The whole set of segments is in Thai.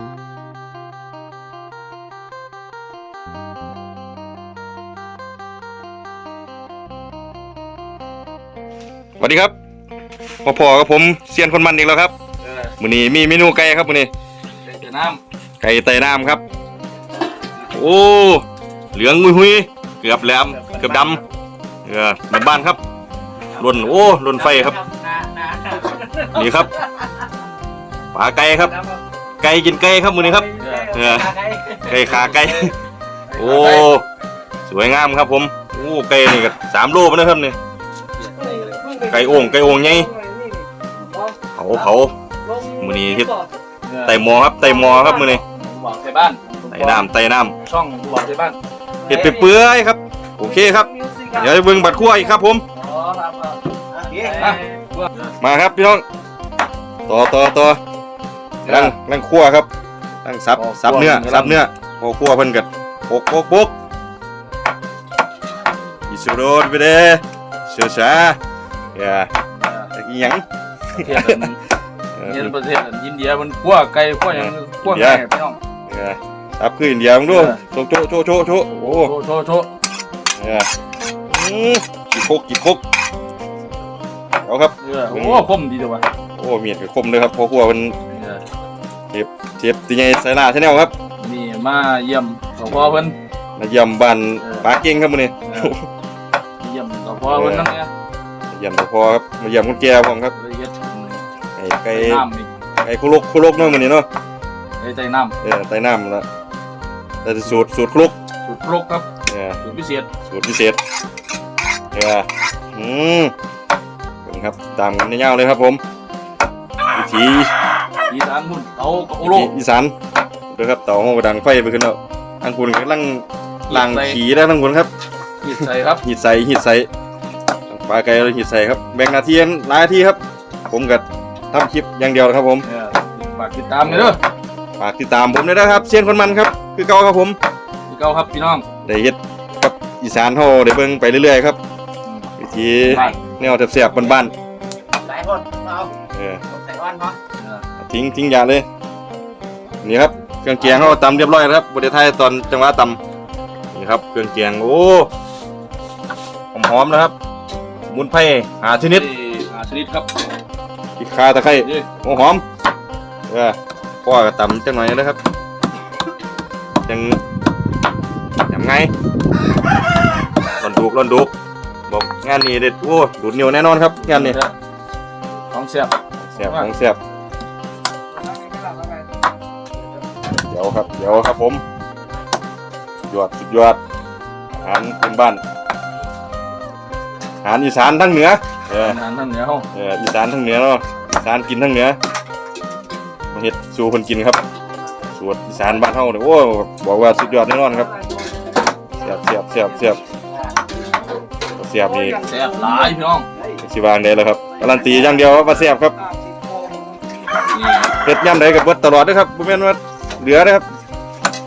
สวัสดีครับพอพอกับผมเซียนคนมันอีกแล้วครับเออมื้อนี้มีเมนูไก่ครับมื้อนี้เป็นแต่น้ไก่ไต่น้ำครับ โอ้เหลืองหุยหุยๆเกือบแหลมเกือบดำเออมาบ้านครับล่นโอ้ล่นำไฟครับนานานี่ครับปลาไก่ครับ ไก่กินไก่ครับมื้อนี้ครับ เออ ไก่ขาไก่โอ้สวยงามครับผมโอ้ไก่นี่ก็สามโลมานะครับนี่ไก่โอ่งไก่โอ่งไงเขาเขามื้อนี้เฮ็ดไต่หมอครับไต่หมอครับมื้อนี้บอกใส่บ้านไต่น้ำไต่น้ช่องบอกใส่บ้านำเห็ดไปเปื่อยๆครับโอเคครับเดี๋ยวจะเบิ่งบัดคั่วอีกครับผมอ๋อครับครับอะมาครับพี่น้องต่อต่อต่อ นั่งนั่งคั่วครับนั่งซับซับเนื้อซับเนื้อพอคั่วเพิ่นกัดปกปกปกอิสุโรดไปเด้เสือชาอย่าจะอีหยังประเทศอันเออ เนี่ยประเทศอันอินเดียมันขั้วไก่ขั้วหยังขั้วเดี๋ยวไก่พี่น้องเออซับคืออินเดียมึงดูเออ โชโชโชโชโชโอ้โชว์โชว์โชว์เอออืมกี่พกกี่พกเอาครับ เออโอ้คมดีจังวะโอ้เมียดกับคมเลยครับพอคั่วเพิ่น เออเจ็บตีไงไซน่าชาแนลครับ นี่มาเยี่ยมสพเพิ่น มาเยี่ยมบ้านเออ ปาเก่งครับมื้อนี้เออเยี่ยมสพเพิ่นนั่นเนี่ยมาเยี่ยมตะพอครับมาเยี่ยมคนแก่ผมครับเลยเฮ็ดไก่ไก่น้ำนี่ไก่คุลกคุลกเนาะมื้อนี้เนาะไอ้ใจน้เออไต้น้ำละแต่สูตรสูตรคลุกำสูตรครกครับเออสูตรพิเศษสูตรพิเศษเอออืมเบิ่งครับตามกันยาวๆเลยครับผมวิถี อีสานมุ่นเตากับโอวิโลถีอีสานเด้อครับเต่าห้องกระดังไฟไปขึ้นแล้วทางคุณกำลังล้างใส่ขี่แล้วทางคุณครับขีดใส่ครับหีดใส่หีดใส่ปลาไก่เราหีดใส่ครับแบ่งหน้าที่กันหลายหน้าที่ครับ ผมกับทำคลิปอย่างเดียวนะครับผมเออฝากติดตามเลยเด้อฝากติดตามผมด้วยนะครับเซียนคนมันครับ คือเก่าครับผมพี่เก้าครับพี่น้องได้เฮ็ดกับอีสานเฮาได้เบิ่งไปเรื่อยๆครับวิธีบ้านแนวแซ่บๆบ้านหลายคนเอาๆเออใส่อ้อนเนาะเออ ทิ้งทิ้งอย่าเลย นี่ครับเครื่องเคียงเฮาตำเรียบร้อยแล้วครับบ่ได้ทายตอนจังหวะตำนี่ครับเครื่องเคียงโอ้หอมๆนะครับสมุนไพรหาชนิดหาชนิดครับพริกข่าตะไคร้นี่โอ้หอมเออพ่อก็ตำจังหน่อยนะครับจังยังไงร่อนดุกร่อนดุกบอกงานนี้เด็ดโอ้ดูดเหนียวแน่นอนครับงานนี้ของเสียบเสียบของเสียบ ดี๋ยวครับ เดี๋ยวครับผมสุดยอดสุดยอดอาหารพื้นบ้านอาหารอีสานทั้งเหนือเอออาหารทางเหนือเฮาเอออีสานทั้งเหนือเนาะอีสานกินทั้งเหนือมาเฮ็ดสู่คนกินครับสูตรอีสานบ้านเฮาเนี่ยโอ้บอกว่าสุดยอดแน่นอนครับเสียบเสียบเสียบเสียบเสียบนี่แซ่บหลายพี่น้องสิวางได้แล้วครับการันตีอย่างเดียวว่าเสียบครับนี่เฮ็ดย่ำใดก็เบิดตลอดเด้อครับบ่แม่นว่า เหลือเด้อครับ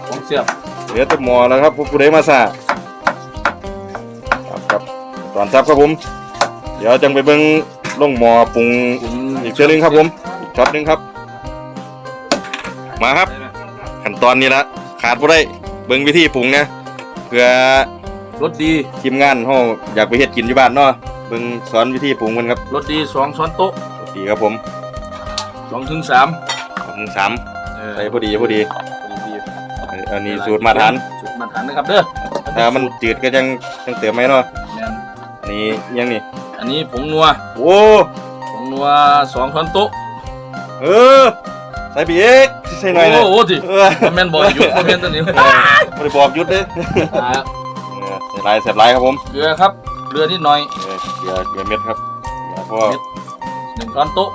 ของเสียบเหลือแต่หมอแล้วครับผู้ใดมาซ่าครับครับตอนซับครับผม เดี๋ยวจังไปเบิ่งลงหมอปรุงปรุงอีกเชือนึงครับผมอีกช็อตหนึงครับ มาครับ ขั้นตอนนี้ละขาดบ่ได้เบิ่งวิธีปรุงนะเพื่อรสดีทีมงานเฮาอยากไปเฮ็ดกินอยู่บ้านเนาะเบิ่งสอนวิธีปรุงกันครับรสดีสองช้อนโต๊ะดีครับผมสองถึงสามสองถึงสามเออ ใส่พอดีพอดีพอดีอันอันนี้สูตรมาตรฐานสูตรมาตรฐานนะครับเด้อถ้ามันจืดก็จังจังเติมไหมเนาะแม่นอันนี้ยังนี่ อันนี้ผงนัว โอ้ผงนัวสองช้อนโต๊ะ เออใส่ไปอีกใส่หน่อยนะโอ้โหสิเออบ่แม่นบ่หยุดบ่แม่นตัวนี้เออบ่ได้บอกหยุดเด้อ่าเออใส่ลายใส่ลายครับผมเกลือครับเกลือนิดหน่อยเออเกลือเกลือเม็ดครับเกลือพอหนึ่งช้อนโต๊ะ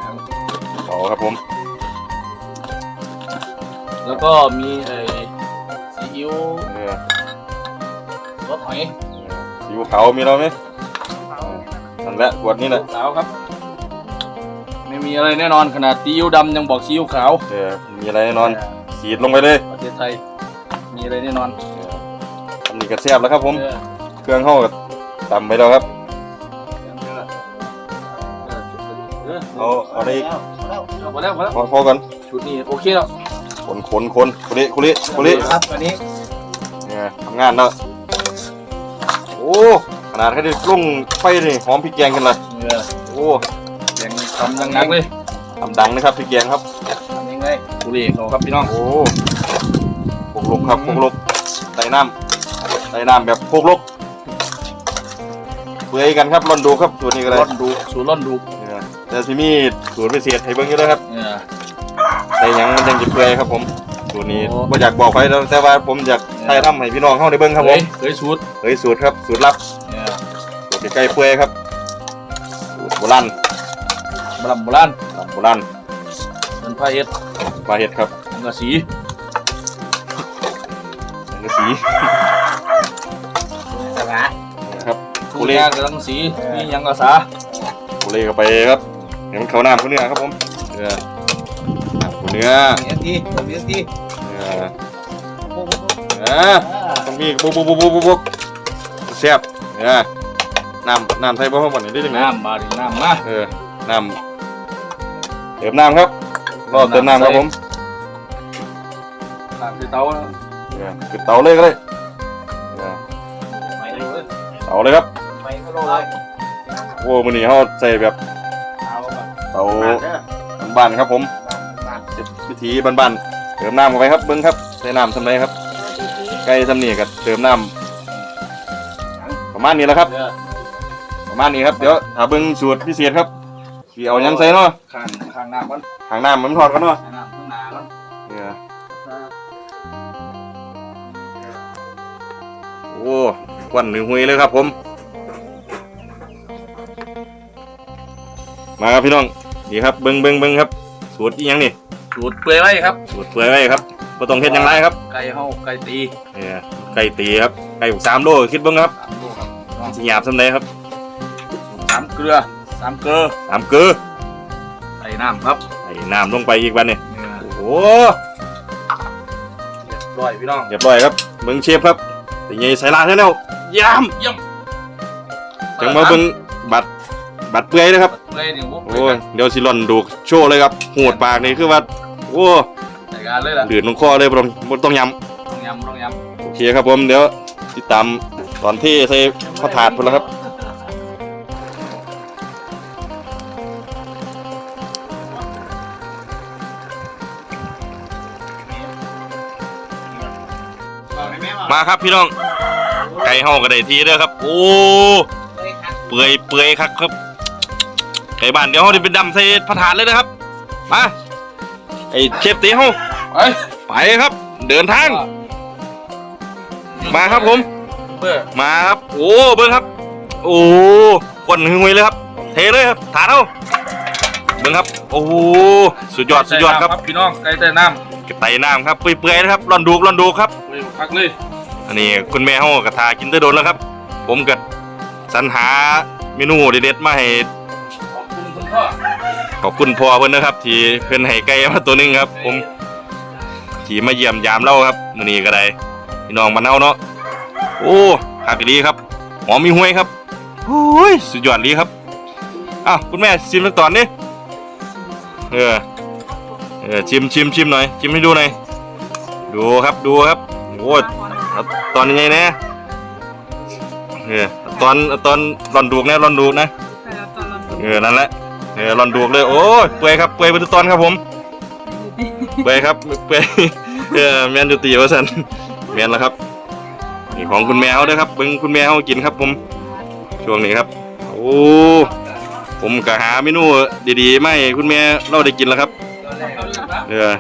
เบาครับผม แล้วก็มีไอ้ซีอิ๊วเออรสหอยซีอิ๊วขาวมีเราไหมนั่นแหละขวดนี้แหละขาวครับ ไม่มีอะไรแน่นอนขนาดซีอิ๊วดำยังบอกซีอิ๊วขาวเออมีอะไรแน่นอนขีดลงไปเลยประเทศไทยมีอะไรแน่นอนเอออันนี้ก็แซ่บแล้วครับผมเออเครื่องเข้ากับตำไปแล้วครับเออเอาเอาได้อีกแล้วแล้วเอาไปแล้วไปแล้วพอพอกันชุดนี้โอเคแล้ว คนคนคนคุริคุริคุริครับวันนี้เนี่ยทำงานแล้วโอ้ขนาดแค่ได้ลงไฟนี่หอมพริกแกงกันเลยเออโอ้ยังทำยังนักเลยทำดังนะครับพริกแกงครับทำยังไงบุรีเขาครับพี่น้องโอ้โคกลกครับโคกลกใส่น้ำใส่น้ำแบบโคกลกเปื่อยกันครับร่อนดูครับสูตรนี้ก็ได้ร่อนดูสูตรร่อนดูเนี่ยแต่ที่มีสูตรพิเศษให้เบิ่งอยู่แล้วครับเออ ใส่หยังมันยังจะเปื่อยครับผมสูตรนี้โอ้ไม่อยากบอกใครแล้วแต่ว่าผมอยากถ่ายทำให้พี่น้องเข้าได้เบิ่งครับผมเฮ้ยสูตรเฮ้ยสูตรครับสูตรลับเออสูตรใกล้ๆเปื่อยครับสูตรโบราณบรมโบราณโบราณเป็นพระเฮ็ดปลาเห็ดครับอังกะสีสังกะสีสบายนะครับผู้กุเล่งานกับอังกะสีมีหยังกะสากุเล่เข้าไปครับเห็นมันเข้าน้ำเข้าเนื้อครับผมเนื้อน้ำ เข้าเนื้อเสียทีเสียทีเนื้ออ่าต้องมีบุกบุกบุกบุกบุกบุกแซ่บเนื้อน้ำน้ำไทยบ่ห้องบ่นี่ได้จังไงน้ำบาดน้ำมาเออน้ำเติมน้ำครับรอเติมน้ำครับผมน้ำที่เตาเออขึ้นเตาเลยก็ได้เออไปเลยเตาเลยครับไปก็ลงเลยโอ้มื้อนี้เฮาใส่แบบเอาแบบเตาบ้านเด้อบ้านๆครับผมบ้าน วิธีบ้านๆเติมน้ำเข้าไปครับเบิ้งครับใส่น้ำทำไรครับไก่ทำนี่ก็เติมน้ำประมาณนี้แหละครับเออประมาณนี้ครับเดี๋ยวถ้าเบิ้งสูตรพิเศษครับสีเอาหยังใส่เนาะข้างข้างน้ำมันหางน้ำมันทอดกันเนาะข้างน้ำข้างหน้ามันเนี่ยโอ้ควันหนึ่งหุยเลยครับผม มาครับพี่น้องนี่ครับเบิ้งเบิ้งเบิ้งครับสูตรอีหยังนี่ สูตรเปื่อยไว้ครับ สูตรเปื่อยไว้ครับบ่ต้องเฮ็ดหยังไรครับไก่เฮาไก่ตีเนี่ยไก่ตีครับ ไก่บุกสามโลคิดเบิ้งครับสามลูกครับน้องสิหยาบสำเร็จครับสามเกลือสามเกลือสามเกลือใส่น้ำครับใส่น้ำลงไปอีกวันนี่เออโอ้โหเรียบร้อยพี่น้องเรียบร้อยครับเบิ้งเชฟครับเป็นไงใส่ลาดแล้วยามเยี่ยมจังมาเบิ้งบัตร บัตรเปื่อยนะครับเปื่อยนี่โอ้โอ้ยเดี๋ยวสิหล่อนดูกโชว์เลยครับหูดปากนี่คือว่าโอ้ใส่การเลยล่ะดืดลงคอเลยบ่ต้องบ่ต้องยต้องยำต้องยำโอเคครับผมเดี๋ยวติดตามตอนที่ใส่ข้าวถาดพุ่นแล้วครับบอกได้ไหมว่ามาครับพี่น้องไก่เฮาก็ได้ทีเด้อครับ โอ้เคยคัดเปื่อยเปื่อยครับครับ ไก่บ้านเดี๋ยวเฮาจะไปดำใส่พระถาดเลยนะครับมาไอ้เชฟตีเฮาำไปไปครับ เดินทาง มาครับผมเปื่อยมาครับ โอ้เบิ้งครับ โอ้ควันหึงไว้เลยครับ เทเลยครับถาดเอาเบิ้งครับ โอ้โหสุดยอดสุดยอดครับพี่น้องไก่แต่น้ไต่น้ำครับเปื่อยๆนะครับร่อนดูกร่อนดูกครับำเปื่อยพักเลยอันนี้คุณแม่เฮากระทากินได้โดนแล้วครับ ผมก็สรรหาเมนูเด็ดๆมาให้ ขอบคุณพ่อเพิ่อนนะครับ ที่เพิ่อนให้ไก่มาตัวนึงครับ ผมขี่มาเยี่ยมยามเราครับมื้อนี้ก็ได้พี่น้องมานเฮาเนาะโอ้คักดีครับหอมมีห้วยครับโอ้ยสุดยอดดีครับอ้าวคุณแม่ชิมสักตอนนี้เออเออชิมชิมชิมหน่อยชิมให้ดูหน่อยดูครับดูครับโอ้ตอนยังไงนะเออตอนตอนร่อนดูกนะร่อนดูกนะเออนั่นแหละ เออรอนดูกเลยโอ้ยเปื่อยครับเปื่อยไปทุกตอนครับผมเปื่อยครับเปื่อยเออแมนดูตีว่าสันแมนแล้วครับนี่ของคุณแมวด้วยครับเบิ้งคุณแมวกินครับ ผม ช่วงนี้ครับ โอ้ผมก็หาเมนูดีๆมาให้คุณแม่เราได้กินแล้วครับเออ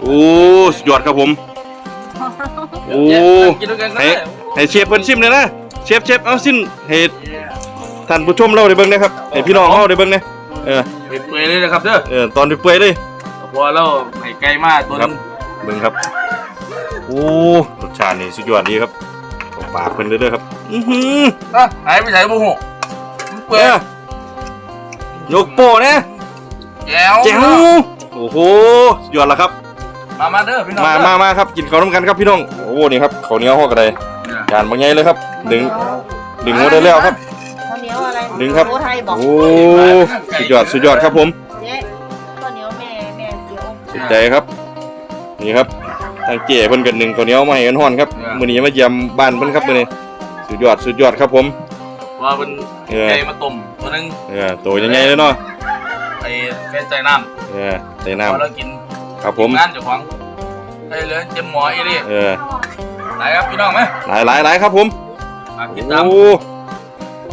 โอ้สุดยอดครับผมโอ้กินด้วยกันก็ให้ได้ให้เชฟเพิ่นชิมเลยนะเชฟเชฟเอาสิ้นให้ ท่านผู้ชมเราได้เบิ่งนะครับให้พี่น้องเราได้เบิ่งนะเออเปื่อยเลยนะครับเด้อเออตอนเปื่อยๆเลยพอเราให้ไก่มาตัวครันึบงเบิ่งครับโอ้รสชาตินี่สุดยอดดีครับเข้าปากเพิ่นเลยเด้อครับอื้อหืออะหายไปไหนบุหูเปื่อยเอ้ยยกโป้นะแจ๋วแจ๋วโอ้โหสุดยอดแล้วครับ มามาเด้อพี่น้องมาเด้อมามาครับกินข้าวน้ำกันครับพี่น้องโอ้นี่ครับข้าวเหนียวห่อกระไดเนี่ยจานบางใหญ่เลยครับดึงดึงหัวได้แล้วครับข้าวเหนี ยวอะไรดึงครับ โอ้ไทยบอกโอ้สุดยอดสุดยอดครับผมเจ๊ข้าวเหนียวแม่แม่เสียวสุดใจครับ นี่ครับทางเจ๋เพิ่นกันหนึ่งข้าวเหนียวมาให้กันฮ้อนครับมื้อนี้มาเยี่ยมบ้านเพิ่นครับมื้อนี้สุดยอดสุดยอดครับผมว่าเป็นเออไก่มาต้มตัวหนึงเออโตยังไงเลยเนาะไอ้ไก่ใจน้เออใส่ำน้ำพอเรากินครับผมงานเจ้าของไอ้เหลือเจ็มหมออีนี่เออไหนครับพี่น้องไหมหลายหลายหลายครับผมฝากติดตามโอ้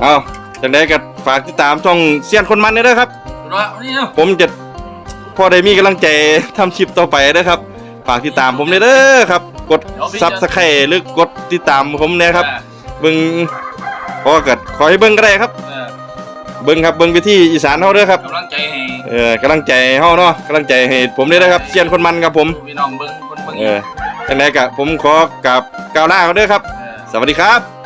เอา จังไดก็ฝากติดตามช่องเซียนคนมันนี่เด้อครับดูว่านี่เนาะผมจะพอได้มีกำลังใจทำคลิปต่อไปเด้อครับ ฝากติดตามผมเลยเด้อครับ กดซับสไครต์หรือกดติดตามผมเนี่ยครับ เบิ่งพอกัดขอให้เบิ่งก็ได้ครับ เออเบิ่งครับเบิ่งไปที่อีสานเฮาเด้อครับ กำลังใจให้เออกำลังใจเฮาเนาะกำลังใจให้ผมเลยนะครับเซียนคนมันครับผม พี่น้องเบิ้งคนเบิ้งเออจังไดก็ผมขอกราบกล่าวลาเขาเด้อครับ เออ สวัสดีครับ